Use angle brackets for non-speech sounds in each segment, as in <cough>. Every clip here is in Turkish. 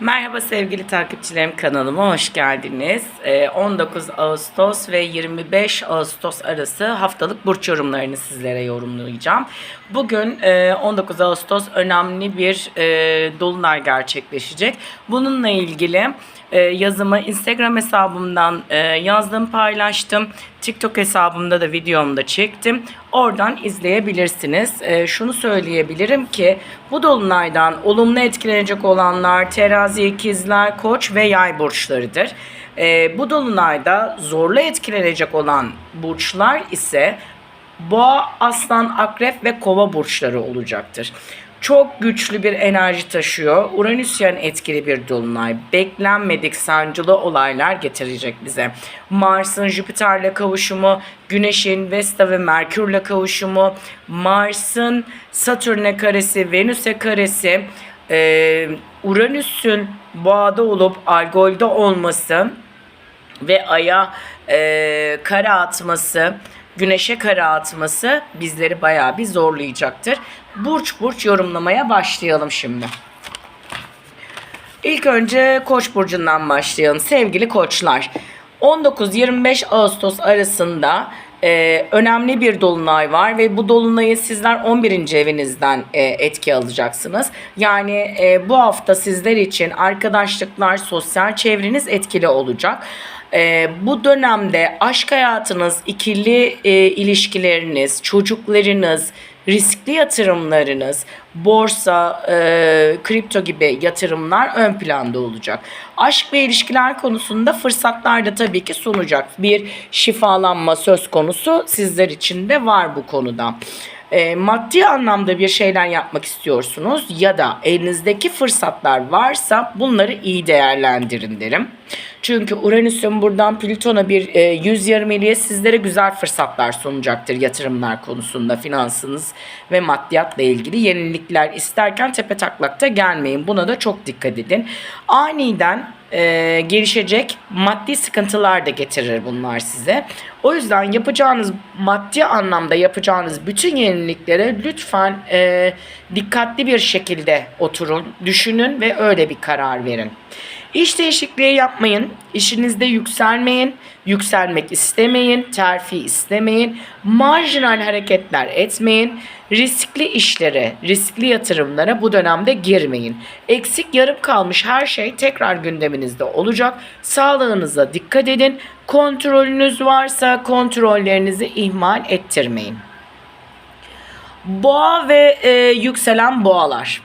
Merhaba sevgili takipçilerim kanalıma hoş geldiniz. Ee, 19 Ağustos ve 25 Ağustos arası haftalık burç yorumlarını sizlere yorumlayacağım. Bugün e, 19 Ağustos önemli bir e, dolunay gerçekleşecek. Bununla ilgili e, yazımı Instagram hesabımdan e, yazdım paylaştım. TikTok hesabımda da videomda çektim. Oradan izleyebilirsiniz. E, şunu söyleyebilirim ki bu dolunaydan olumlu etkilenecek olanlar terazi, ikizler, koç ve yay burçlarıdır. E, bu dolunayda zorla etkilenecek olan burçlar ise boğa, aslan, akrep ve kova burçları olacaktır. Çok güçlü bir enerji taşıyor. Uranüsyen etkili bir dolunay. Beklenmedik sancılı olaylar getirecek bize. Mars'ın Jüpiter'le kavuşumu, Güneş'in Vesta ve Merkür'le kavuşumu, Mars'ın Satürn'e karesi, Venüs'e karesi, e, Uranüs'ün boğada olup algolde olması ve aya e, kara atması, güneşe kara atması bizleri bayağı bir zorlayacaktır. Burç burç yorumlamaya başlayalım şimdi. İlk önce Koç burcundan başlayalım. Sevgili koçlar. 19-25 Ağustos arasında e, önemli bir dolunay var ve bu dolunayı sizler 11. evinizden e, etki alacaksınız. Yani e, bu hafta sizler için arkadaşlıklar, sosyal çevreniz etkili olacak. E, bu dönemde aşk hayatınız, ikili e, ilişkileriniz, çocuklarınız, riskli yatırımlarınız, borsa, e, kripto gibi yatırımlar ön planda olacak. Aşk ve ilişkiler konusunda fırsatlar da tabii ki sunacak. Bir şifalanma söz konusu sizler için de var bu konuda. E, maddi anlamda bir şeyler yapmak istiyorsunuz ya da elinizdeki fırsatlar varsa bunları iyi değerlendirin derim. Çünkü Uranüs'ün buradan Plüton'a bir e, yüz yarım ileye sizlere güzel fırsatlar sunacaktır yatırımlar konusunda finansınız ve maddiyatla ilgili yenilikler isterken tepe taklakta gelmeyin. Buna da çok dikkat edin. Aniden e, gelişecek maddi sıkıntılar da getirir bunlar size. O yüzden yapacağınız maddi anlamda yapacağınız bütün yeniliklere lütfen e, dikkatli bir şekilde oturun, düşünün ve öyle bir karar verin. İş değişikliği yapmayın, işinizde yükselmeyin, yükselmek istemeyin, terfi istemeyin, marjinal hareketler etmeyin, riskli işlere, riskli yatırımlara bu dönemde girmeyin. Eksik yarım kalmış her şey tekrar gündeminizde olacak. Sağlığınıza dikkat edin. Kontrolünüz varsa kontrollerinizi ihmal ettirmeyin. Boğa ve e, yükselen boğalar.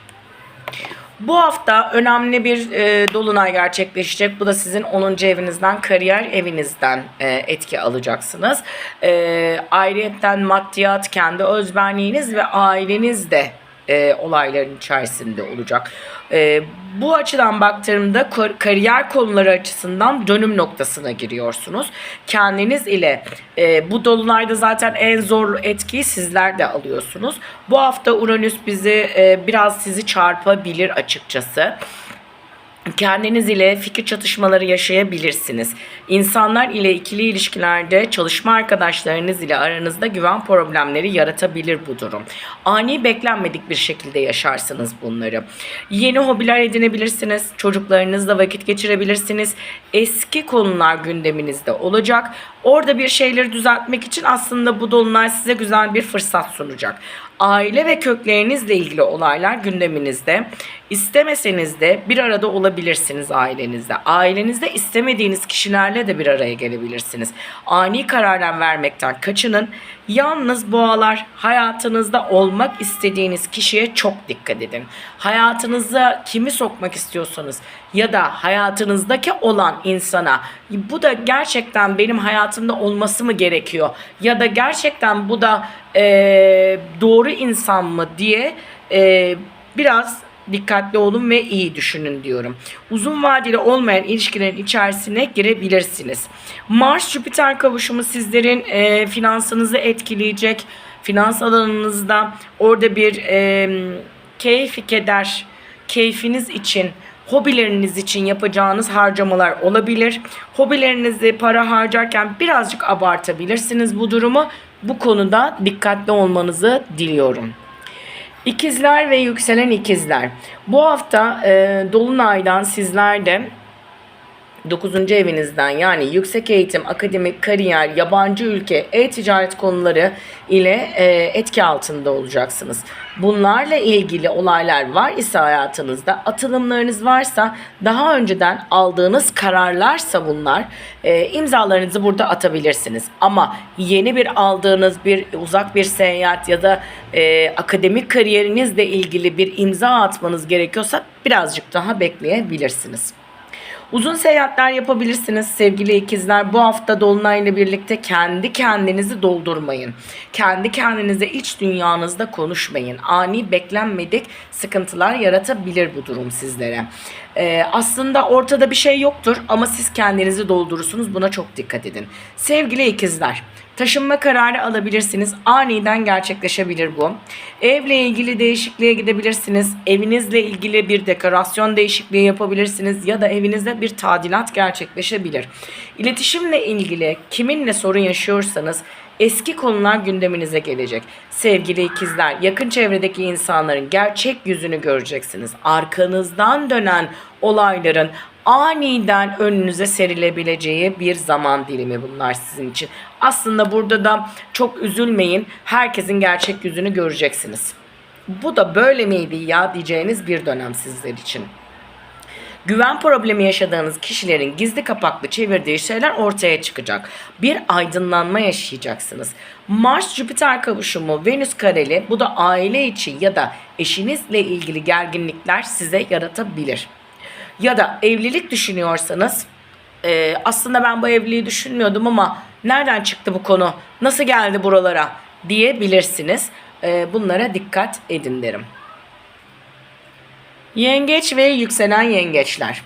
Bu hafta önemli bir e, dolunay gerçekleşecek. Bu da sizin 10. evinizden, kariyer evinizden e, etki alacaksınız. E, ayrıyetten maddiyat, kendi özbenliğiniz ve aileniz de e, olayların içerisinde olacak. E, bu açıdan baktığımda kar- kariyer konuları açısından dönüm noktasına giriyorsunuz. Kendiniz ile e, bu dolunayda zaten en zor etkiyi sizler de alıyorsunuz. Bu hafta Uranüs bizi e, biraz sizi çarpabilir açıkçası kendiniz ile fikir çatışmaları yaşayabilirsiniz. İnsanlar ile ikili ilişkilerde çalışma arkadaşlarınız ile aranızda güven problemleri yaratabilir bu durum. Ani beklenmedik bir şekilde yaşarsınız bunları. Yeni hobiler edinebilirsiniz. Çocuklarınızla vakit geçirebilirsiniz. Eski konular gündeminizde olacak. Orada bir şeyleri düzeltmek için aslında bu dolunay size güzel bir fırsat sunacak. Aile ve köklerinizle ilgili olaylar gündeminizde. İstemeseniz de bir arada olabilirsiniz ailenizde. Ailenizde istemediğiniz kişilerle de bir araya gelebilirsiniz. Ani kararlar vermekten kaçının. Yalnız boğalar hayatınızda olmak istediğiniz kişiye çok dikkat edin. Hayatınıza kimi sokmak istiyorsanız ya da hayatınızdaki olan insana bu da gerçekten benim hayatımda olması mı gerekiyor ya da gerçekten bu da e, doğru insan mı diye e, biraz dikkatli olun ve iyi düşünün diyorum. Uzun vadeli olmayan ilişkilerin içerisine girebilirsiniz. Mars Jüpiter kavuşumu sizlerin e, finansınızı etkileyecek. Finans alanınızda orada bir e, keyfi keder, keyfiniz için hobileriniz için yapacağınız harcamalar olabilir. Hobilerinizi para harcarken birazcık abartabilirsiniz bu durumu. Bu konuda dikkatli olmanızı diliyorum. İkizler ve yükselen ikizler. Bu hafta e, Dolunay'dan sizler de 9. evinizden yani yüksek eğitim, akademik, kariyer, yabancı ülke, e-ticaret konuları ile e, etki altında olacaksınız. Bunlarla ilgili olaylar var ise hayatınızda, atılımlarınız varsa, daha önceden aldığınız kararlarsa bunlar, e, imzalarınızı burada atabilirsiniz. Ama yeni bir aldığınız bir uzak bir seyahat ya da e, akademik kariyerinizle ilgili bir imza atmanız gerekiyorsa birazcık daha bekleyebilirsiniz. Uzun seyahatler yapabilirsiniz sevgili ikizler. Bu hafta Dolunay'la birlikte kendi kendinizi doldurmayın. Kendi kendinize iç dünyanızda konuşmayın. Ani beklenmedik sıkıntılar yaratabilir bu durum sizlere. Ee, aslında ortada bir şey yoktur ama siz kendinizi doldurursunuz. Buna çok dikkat edin. Sevgili ikizler, Taşınma kararı alabilirsiniz. Aniden gerçekleşebilir bu. Evle ilgili değişikliğe gidebilirsiniz. Evinizle ilgili bir dekorasyon değişikliği yapabilirsiniz ya da evinizde bir tadilat gerçekleşebilir. İletişimle ilgili kiminle sorun yaşıyorsanız eski konular gündeminize gelecek. Sevgili ikizler, yakın çevredeki insanların gerçek yüzünü göreceksiniz. Arkanızdan dönen olayların aniden önünüze serilebileceği bir zaman dilimi bunlar sizin için. Aslında burada da çok üzülmeyin. Herkesin gerçek yüzünü göreceksiniz. Bu da böyle miydi ya diyeceğiniz bir dönem sizler için. Güven problemi yaşadığınız kişilerin gizli kapaklı çevirdiği şeyler ortaya çıkacak. Bir aydınlanma yaşayacaksınız. Mars Jüpiter kavuşumu Venüs kareli bu da aile içi ya da eşinizle ilgili gerginlikler size yaratabilir. Ya da evlilik düşünüyorsanız e, aslında ben bu evliliği düşünmüyordum ama nereden çıktı bu konu? Nasıl geldi buralara? diyebilirsiniz. E, bunlara dikkat edin derim. Yengeç ve yükselen yengeçler.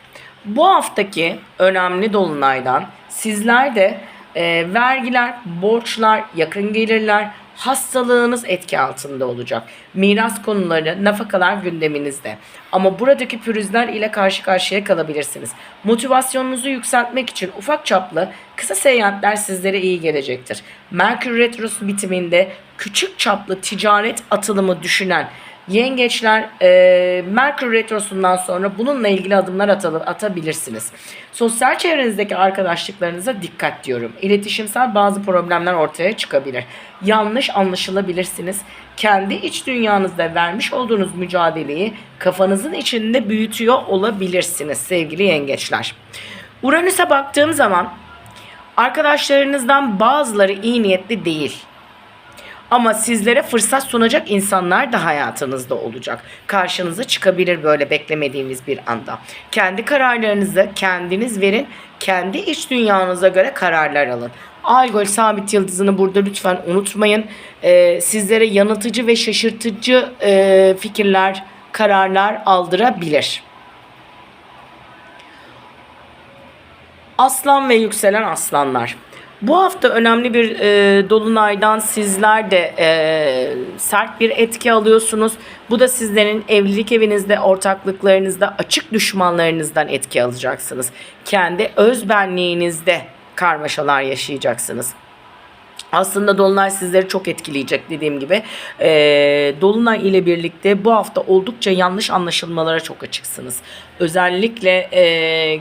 Bu haftaki önemli dolunaydan sizler de e, vergiler, borçlar, yakın gelirler, hastalığınız etki altında olacak. Miras konuları, nafakalar gündeminizde. Ama buradaki pürüzler ile karşı karşıya kalabilirsiniz. Motivasyonunuzu yükseltmek için ufak çaplı kısa seyahatler sizlere iyi gelecektir. Merkür Retrosu bitiminde küçük çaplı ticaret atılımı düşünen Yengeçler e, Merkür Retrosu'ndan sonra bununla ilgili adımlar atalı, atabilirsiniz. Sosyal çevrenizdeki arkadaşlıklarınıza dikkat diyorum. İletişimsel bazı problemler ortaya çıkabilir. Yanlış anlaşılabilirsiniz. Kendi iç dünyanızda vermiş olduğunuz mücadeleyi kafanızın içinde büyütüyor olabilirsiniz sevgili yengeçler. Uranüs'e baktığım zaman arkadaşlarınızdan bazıları iyi niyetli değil ama sizlere fırsat sunacak insanlar da hayatınızda olacak. Karşınıza çıkabilir böyle beklemediğimiz bir anda. Kendi kararlarınızı kendiniz verin. Kendi iç dünyanıza göre kararlar alın. Algol sabit yıldızını burada lütfen unutmayın. Ee, sizlere yanıltıcı ve şaşırtıcı e, fikirler, kararlar aldırabilir. Aslan ve yükselen aslanlar. Bu hafta önemli bir e, dolunaydan sizler de e, sert bir etki alıyorsunuz. Bu da sizlerin evlilik evinizde, ortaklıklarınızda, açık düşmanlarınızdan etki alacaksınız. Kendi özbenliğinizde karmaşalar yaşayacaksınız. Aslında Dolunay sizleri çok etkileyecek dediğim gibi. E, Dolunay ile birlikte bu hafta oldukça yanlış anlaşılmalara çok açıksınız. Özellikle e,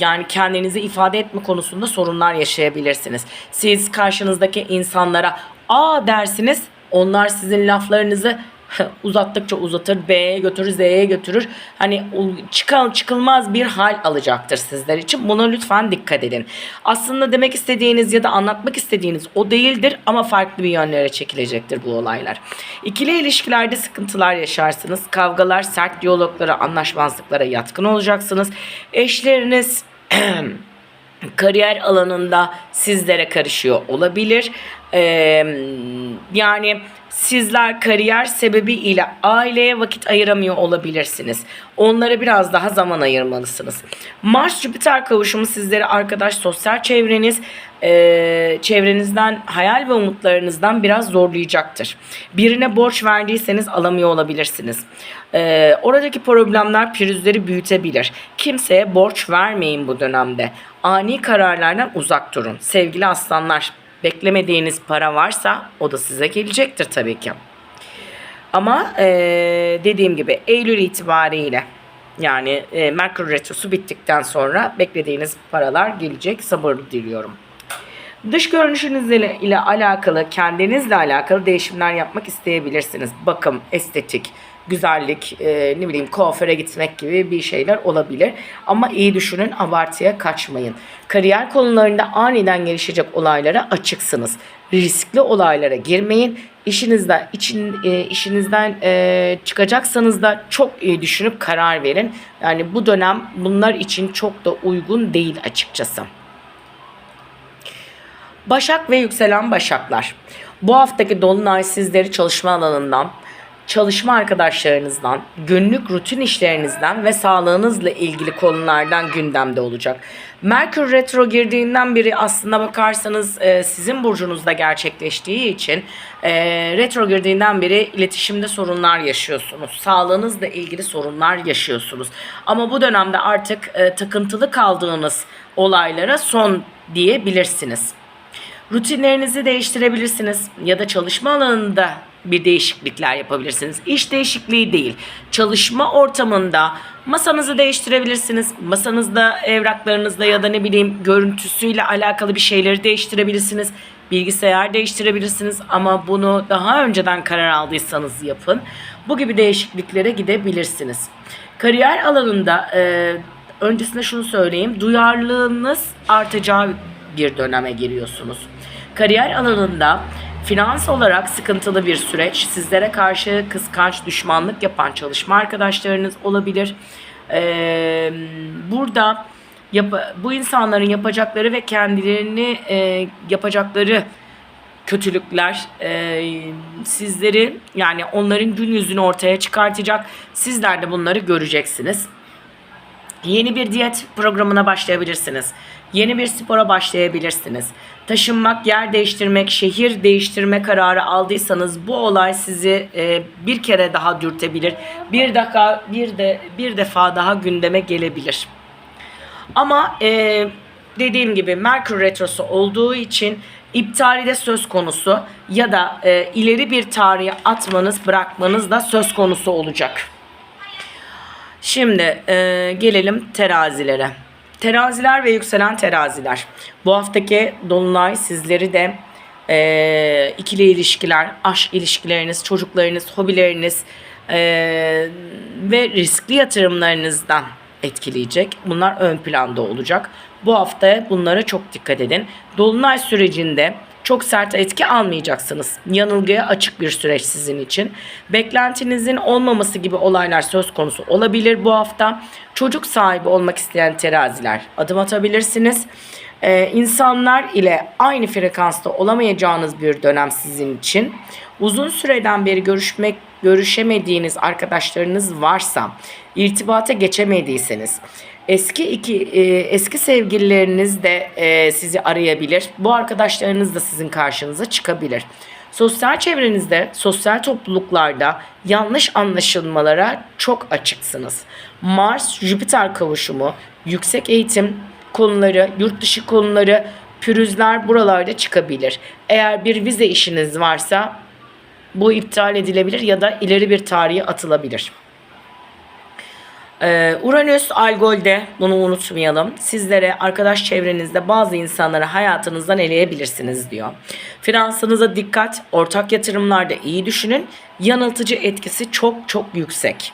yani kendinizi ifade etme konusunda sorunlar yaşayabilirsiniz. Siz karşınızdaki insanlara A dersiniz. Onlar sizin laflarınızı <laughs> uzattıkça uzatır, B'ye götürür, Z'ye götürür. Hani çıkal, çıkılmaz bir hal alacaktır sizler için. Buna lütfen dikkat edin. Aslında demek istediğiniz ya da anlatmak istediğiniz o değildir ama farklı bir yönlere çekilecektir bu olaylar. İkili ilişkilerde sıkıntılar yaşarsınız. Kavgalar, sert diyaloglara, anlaşmazlıklara yatkın olacaksınız. Eşleriniz <clears throat> kariyer alanında sizlere karışıyor olabilir. Ee, yani sizler kariyer sebebiyle aileye vakit ayıramıyor olabilirsiniz. Onlara biraz daha zaman ayırmalısınız. Mars Jüpiter kavuşumu sizleri arkadaş sosyal çevreniz e, çevrenizden hayal ve umutlarınızdan biraz zorlayacaktır. Birine borç verdiyseniz alamıyor olabilirsiniz. E, oradaki problemler pürüzleri büyütebilir. Kimseye borç vermeyin bu dönemde. Ani kararlardan uzak durun. Sevgili aslanlar beklemediğiniz para varsa o da size gelecektir tabii ki. Ama e, dediğim gibi Eylül itibariyle yani e, Merkür Retrosu bittikten sonra beklediğiniz paralar gelecek. Sabır diliyorum. Dış görünüşünüz ile, ile alakalı, kendinizle alakalı değişimler yapmak isteyebilirsiniz. Bakım, estetik, güzellik, e, ne bileyim kuaföre gitmek gibi bir şeyler olabilir. Ama iyi düşünün, abartıya kaçmayın. Kariyer konularında aniden gelişecek olaylara açıksınız. Riskli olaylara girmeyin. İşinizden, için, e, işinizden e, çıkacaksanız da çok iyi düşünüp karar verin. Yani bu dönem bunlar için çok da uygun değil açıkçası. Başak ve yükselen Başaklar. Bu haftaki dolunay sizleri çalışma alanından, çalışma arkadaşlarınızdan, günlük rutin işlerinizden ve sağlığınızla ilgili konulardan gündemde olacak. Merkür retro girdiğinden beri aslında bakarsanız e, sizin burcunuzda gerçekleştiği için e, retro girdiğinden beri iletişimde sorunlar yaşıyorsunuz. Sağlığınızla ilgili sorunlar yaşıyorsunuz. Ama bu dönemde artık e, takıntılı kaldığınız olaylara son diyebilirsiniz. Rutinlerinizi değiştirebilirsiniz ya da çalışma alanında bir değişiklikler yapabilirsiniz. İş değişikliği değil. Çalışma ortamında masanızı değiştirebilirsiniz. Masanızda evraklarınızda ya da ne bileyim görüntüsüyle alakalı bir şeyleri değiştirebilirsiniz. Bilgisayar değiştirebilirsiniz ama bunu daha önceden karar aldıysanız yapın. Bu gibi değişikliklere gidebilirsiniz. Kariyer alanında e, öncesinde şunu söyleyeyim. Duyarlılığınız artacağı bir döneme giriyorsunuz. Kariyer alanında finans olarak sıkıntılı bir süreç. Sizlere karşı kıskanç, düşmanlık yapan çalışma arkadaşlarınız olabilir. Ee, burada yap- bu insanların yapacakları ve kendilerini e, yapacakları kötülükler e, sizleri yani onların gün yüzünü ortaya çıkartacak. Sizler de bunları göreceksiniz. Yeni bir diyet programına başlayabilirsiniz. Yeni bir spora başlayabilirsiniz. Taşınmak, yer değiştirmek, şehir değiştirme kararı aldıysanız bu olay sizi e, bir kere daha dürtebilir. Bir dakika, bir de bir defa daha gündeme gelebilir. Ama e, dediğim gibi Merkür Retrosu olduğu için iptali de söz konusu ya da e, ileri bir tarihe atmanız, bırakmanız da söz konusu olacak. Şimdi e, gelelim terazilere. Teraziler ve yükselen teraziler. Bu haftaki dolunay sizleri de e, ikili ilişkiler, aşk ilişkileriniz, çocuklarınız, hobileriniz e, ve riskli yatırımlarınızdan etkileyecek. Bunlar ön planda olacak. Bu hafta bunlara çok dikkat edin. Dolunay sürecinde çok sert etki almayacaksınız. Yanılgıya açık bir süreç sizin için. Beklentinizin olmaması gibi olaylar söz konusu olabilir bu hafta. Çocuk sahibi olmak isteyen teraziler adım atabilirsiniz. Ee, insanlar ile aynı frekansta olamayacağınız bir dönem sizin için. Uzun süreden beri görüşmek görüşemediğiniz arkadaşlarınız varsa, irtibata geçemediyseniz, eski iki e, eski sevgilileriniz de e, sizi arayabilir. Bu arkadaşlarınız da sizin karşınıza çıkabilir. Sosyal çevrenizde, sosyal topluluklarda yanlış anlaşılmalara çok açıksınız. Mars Jüpiter kavuşumu, yüksek eğitim konuları, yurt dışı konuları, pürüzler buralarda çıkabilir. Eğer bir vize işiniz varsa bu iptal edilebilir ya da ileri bir tarihe atılabilir. Ee, Uranüs Algol'de bunu unutmayalım. Sizlere arkadaş çevrenizde bazı insanları hayatınızdan eleyebilirsiniz diyor. Finansınıza dikkat, ortak yatırımlarda iyi düşünün. Yanıltıcı etkisi çok çok yüksek.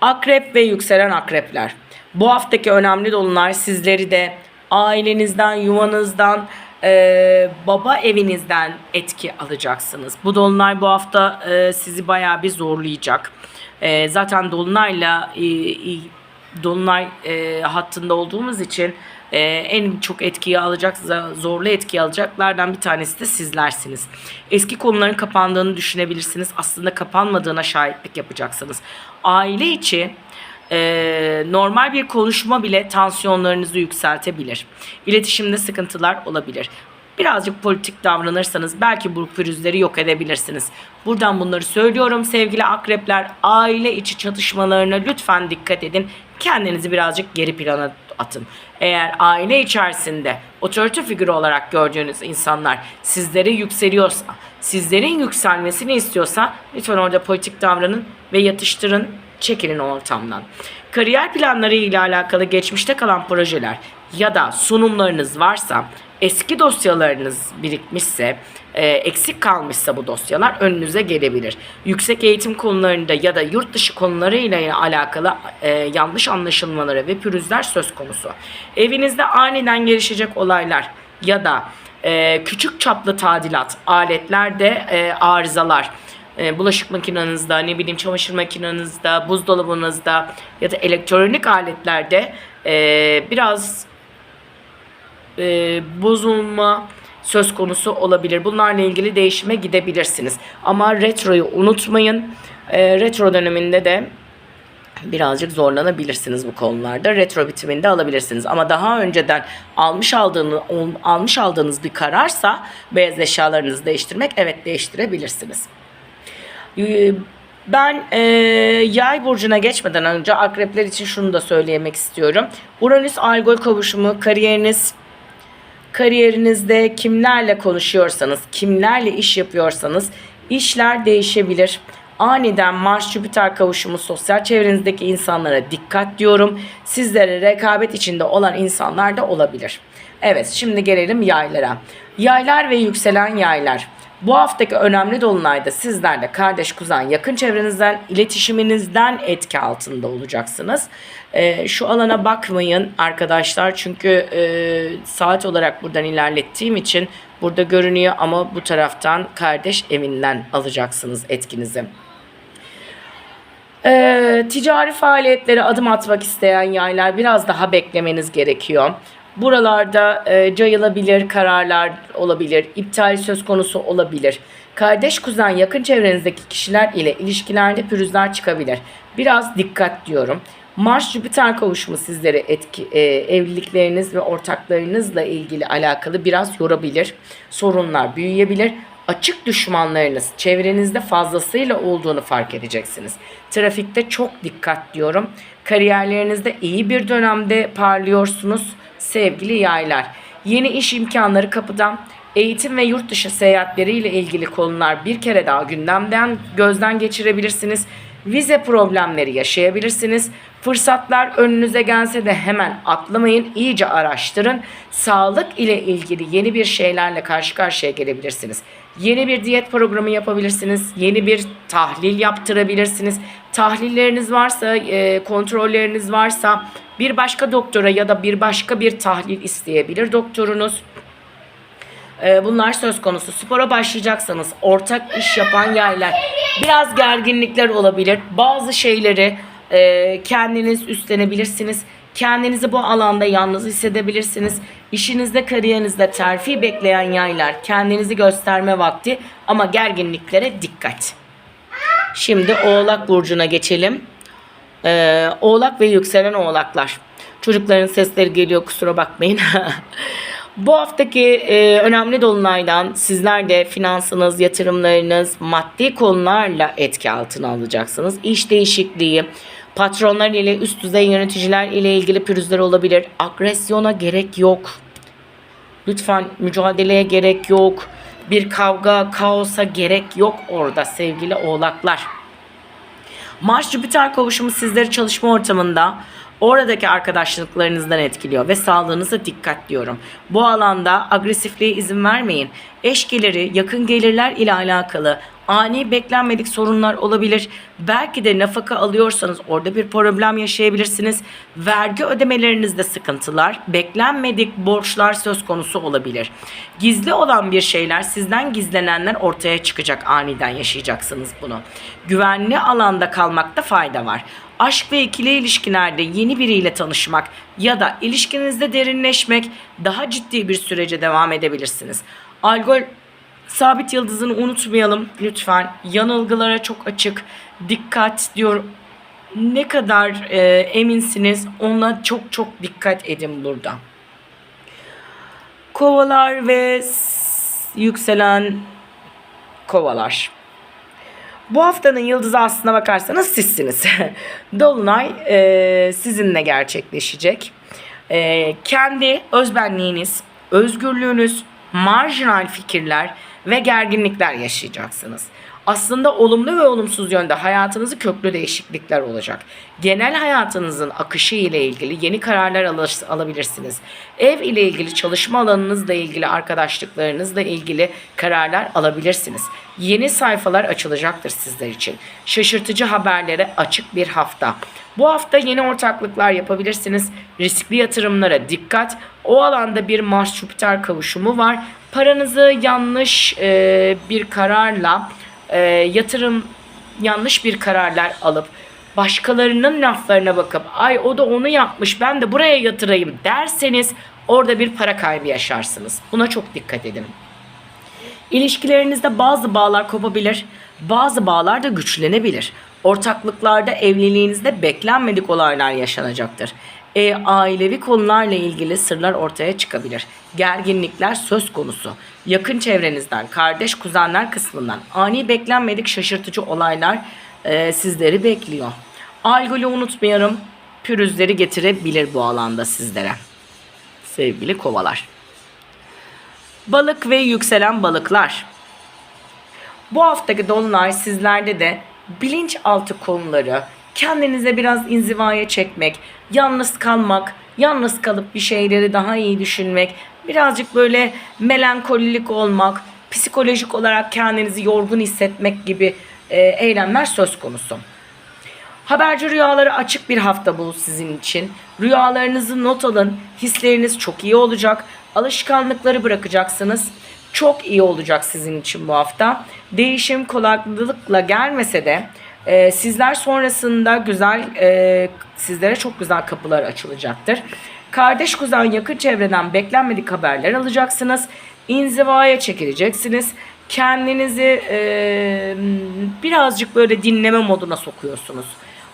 Akrep ve yükselen akrepler. Bu haftaki önemli dolunay sizleri de ailenizden, yuvanızdan, e, baba evinizden etki alacaksınız. Bu dolunay bu hafta e, sizi bayağı bir zorlayacak. E, zaten dolunayla e, e, dolunay e, hattında olduğumuz için e, en çok etkiyi alacak, zorlu etkiyi alacaklardan bir tanesi de sizlersiniz. Eski konuların kapandığını düşünebilirsiniz. Aslında kapanmadığına şahitlik yapacaksınız. Aile içi e, normal bir konuşma bile tansiyonlarınızı yükseltebilir. İletişimde sıkıntılar olabilir. Birazcık politik davranırsanız belki bu pürüzleri yok edebilirsiniz. Buradan bunları söylüyorum sevgili akrepler. Aile içi çatışmalarına lütfen dikkat edin. Kendinizi birazcık geri plana atın. Eğer aile içerisinde otorite figürü olarak gördüğünüz insanlar sizlere yükseliyorsa, sizlerin yükselmesini istiyorsa lütfen orada politik davranın ve yatıştırın, çekilin o ortamdan. Kariyer planları ile alakalı geçmişte kalan projeler ya da sunumlarınız varsa, eski dosyalarınız birikmişse, e, eksik kalmışsa bu dosyalar önünüze gelebilir. Yüksek eğitim konularında ya da yurt dışı konularıyla alakalı e, yanlış anlaşılmaları ve pürüzler söz konusu. Evinizde aniden gelişecek olaylar ya da e, küçük çaplı tadilat, aletlerde e, arızalar, e, bulaşık makinenizde, ne bileyim çamaşır makinenizde, buzdolabınızda ya da elektronik aletlerde e, biraz e, bozulma söz konusu olabilir. Bunlarla ilgili değişime gidebilirsiniz. Ama retroyu unutmayın. E, retro döneminde de birazcık zorlanabilirsiniz bu konularda. Retro bitiminde alabilirsiniz. Ama daha önceden almış aldığınız almış aldığınız bir kararsa beyaz eşyalarınızı değiştirmek evet değiştirebilirsiniz. Ben e, yay burcuna geçmeden önce akrepler için şunu da söylemek istiyorum. Uranüs algol kavuşumu kariyeriniz kariyerinizde kimlerle konuşuyorsanız, kimlerle iş yapıyorsanız işler değişebilir. Aniden Mars Jüpiter kavuşumu sosyal çevrenizdeki insanlara dikkat diyorum. Sizlere rekabet içinde olan insanlar da olabilir. Evet şimdi gelelim yaylara. Yaylar ve yükselen yaylar. Bu haftaki önemli dolunayda sizlerle kardeş, kuzen, yakın çevrenizden, iletişiminizden etki altında olacaksınız. Ee, şu alana bakmayın arkadaşlar çünkü e, saat olarak buradan ilerlettiğim için burada görünüyor ama bu taraftan kardeş evinden alacaksınız etkinizi. Ee, ticari faaliyetlere adım atmak isteyen yaylar biraz daha beklemeniz gerekiyor. Buralarda e, cayılabilir kararlar olabilir, iptal söz konusu olabilir. Kardeş kuzen yakın çevrenizdeki kişiler ile ilişkilerde pürüzler çıkabilir. Biraz dikkat diyorum. Mars Jüpiter kavuşumu sizlere etki, e, evlilikleriniz ve ortaklarınızla ilgili alakalı biraz yorabilir. Sorunlar büyüyebilir açık düşmanlarınız çevrenizde fazlasıyla olduğunu fark edeceksiniz. Trafikte çok dikkat diyorum. Kariyerlerinizde iyi bir dönemde parlıyorsunuz sevgili yaylar. Yeni iş imkanları kapıdan, eğitim ve yurt dışı seyahatleriyle ilgili konular bir kere daha gündemden gözden geçirebilirsiniz. Vize problemleri yaşayabilirsiniz. Fırsatlar önünüze gelse de hemen atlamayın, iyice araştırın. Sağlık ile ilgili yeni bir şeylerle karşı karşıya gelebilirsiniz. Yeni bir diyet programı yapabilirsiniz. Yeni bir tahlil yaptırabilirsiniz. Tahlilleriniz varsa, e, kontrolleriniz varsa bir başka doktora ya da bir başka bir tahlil isteyebilir doktorunuz. Ee, bunlar söz konusu. Spora başlayacaksanız ortak iş yapan yaylar biraz gerginlikler olabilir. Bazı şeyleri e, kendiniz üstlenebilirsiniz. Kendinizi bu alanda yalnız hissedebilirsiniz. İşinizde, kariyerinizde terfi bekleyen yaylar kendinizi gösterme vakti ama gerginliklere dikkat. Şimdi Oğlak Burcu'na geçelim. Ee, oğlak ve yükselen oğlaklar. Çocukların sesleri geliyor kusura bakmayın. <laughs> Bu haftaki e, önemli dolunaydan sizler de finansınız, yatırımlarınız, maddi konularla etki altına alacaksınız. İş değişikliği, patronlar ile üst düzey yöneticiler ile ilgili pürüzler olabilir. Agresyona gerek yok. Lütfen mücadeleye gerek yok. Bir kavga, kaosa gerek yok orada sevgili oğlaklar. Mars Jüpiter kavuşumu sizleri çalışma ortamında oradaki arkadaşlıklarınızdan etkiliyor ve sağlığınıza dikkat diyorum. Bu alanda agresifliğe izin vermeyin. Eş geliri, yakın gelirler ile alakalı ani beklenmedik sorunlar olabilir. Belki de nafaka alıyorsanız orada bir problem yaşayabilirsiniz. Vergi ödemelerinizde sıkıntılar, beklenmedik borçlar söz konusu olabilir. Gizli olan bir şeyler sizden gizlenenler ortaya çıkacak aniden yaşayacaksınız bunu. Güvenli alanda kalmakta fayda var. Aşk ve ikili ilişkilerde yeni biriyle tanışmak ya da ilişkinizde derinleşmek daha ciddi bir sürece devam edebilirsiniz. Algol Sabit yıldızını unutmayalım lütfen. Yanılgılara çok açık. Dikkat diyor. Ne kadar e, eminsiniz ona çok çok dikkat edin burada. Kovalar ve yükselen kovalar. Bu haftanın yıldızı aslına bakarsanız sizsiniz. <laughs> Dolunay e, sizinle gerçekleşecek. Ee, kendi özbenliğiniz, özgürlüğünüz, marjinal fikirler ve gerginlikler yaşayacaksınız. Aslında olumlu ve olumsuz yönde hayatınızı köklü değişiklikler olacak. Genel hayatınızın akışı ile ilgili yeni kararlar alabilirsiniz. Ev ile ilgili, çalışma alanınızla ilgili, arkadaşlıklarınızla ilgili kararlar alabilirsiniz. Yeni sayfalar açılacaktır sizler için. Şaşırtıcı haberlere açık bir hafta. Bu hafta yeni ortaklıklar yapabilirsiniz. Riskli yatırımlara dikkat. O alanda bir Mars-Jüpiter kavuşumu var. Paranızı yanlış e, bir kararla e, yatırım yanlış bir kararlar alıp başkalarının laflarına bakıp ay o da onu yapmış ben de buraya yatırayım derseniz orada bir para kaybı yaşarsınız. Buna çok dikkat edin. İlişkilerinizde bazı bağlar kopabilir, bazı bağlar da güçlenebilir. Ortaklıklarda, evliliğinizde beklenmedik olaylar yaşanacaktır. E, ailevi konularla ilgili sırlar ortaya çıkabilir. Gerginlikler söz konusu. Yakın çevrenizden, kardeş, kuzenler kısmından ani beklenmedik şaşırtıcı olaylar e, sizleri bekliyor. Algolü unutmayalım, pürüzleri getirebilir bu alanda sizlere. Sevgili kovalar. Balık ve yükselen balıklar. Bu haftaki dolunay sizlerde de bilinçaltı konuları, kendinize biraz inzivaya çekmek, yalnız kalmak, yalnız kalıp bir şeyleri daha iyi düşünmek, birazcık böyle melankolilik olmak, psikolojik olarak kendinizi yorgun hissetmek gibi e, eylemler söz konusu. Haberci rüyaları açık bir hafta bu sizin için. Rüyalarınızı not alın. Hisleriniz çok iyi olacak. Alışkanlıkları bırakacaksınız. Çok iyi olacak sizin için bu hafta. Değişim kolaylıkla gelmese de e, sizler sonrasında güzel e, sizlere çok güzel kapılar açılacaktır. Kardeş kuzen yakın çevreden beklenmedik haberler alacaksınız. İnzivaya çekileceksiniz. Kendinizi e, birazcık böyle dinleme moduna sokuyorsunuz.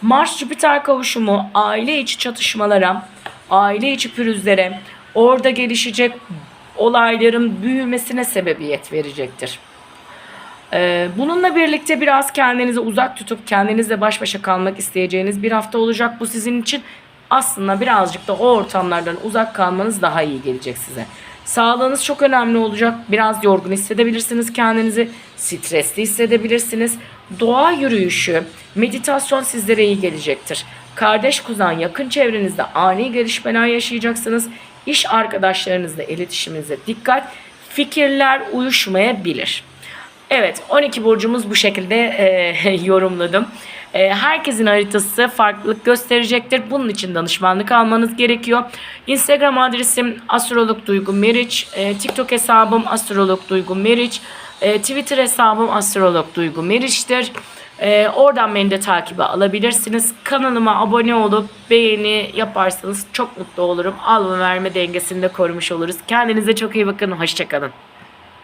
Mars Jüpiter kavuşumu aile içi çatışmalara, aile içi pürüzlere, orada gelişecek olayların büyümesine sebebiyet verecektir. Ee, bununla birlikte biraz kendinizi uzak tutup kendinizle baş başa kalmak isteyeceğiniz bir hafta olacak bu sizin için. Aslında birazcık da o ortamlardan uzak kalmanız daha iyi gelecek size. Sağlığınız çok önemli olacak. Biraz yorgun hissedebilirsiniz kendinizi. Stresli hissedebilirsiniz. Doğa yürüyüşü, meditasyon sizlere iyi gelecektir. Kardeş kuzen yakın çevrenizde ani gelişmeler yaşayacaksınız. İş arkadaşlarınızla iletişiminize dikkat. Fikirler uyuşmayabilir. Evet 12 burcumuz bu şekilde e, <laughs> yorumladım. E, herkesin haritası farklılık gösterecektir. Bunun için danışmanlık almanız gerekiyor. Instagram adresim astrolog duygu meriç. E, TikTok hesabım astrolog duygu meriç. E, Twitter hesabım astrolog duygu meriç'tir. E, oradan beni de takibe alabilirsiniz. Kanalıma abone olup beğeni yaparsanız çok mutlu olurum. Alma verme dengesini de korumuş oluruz. Kendinize çok iyi bakın. Hoşçakalın.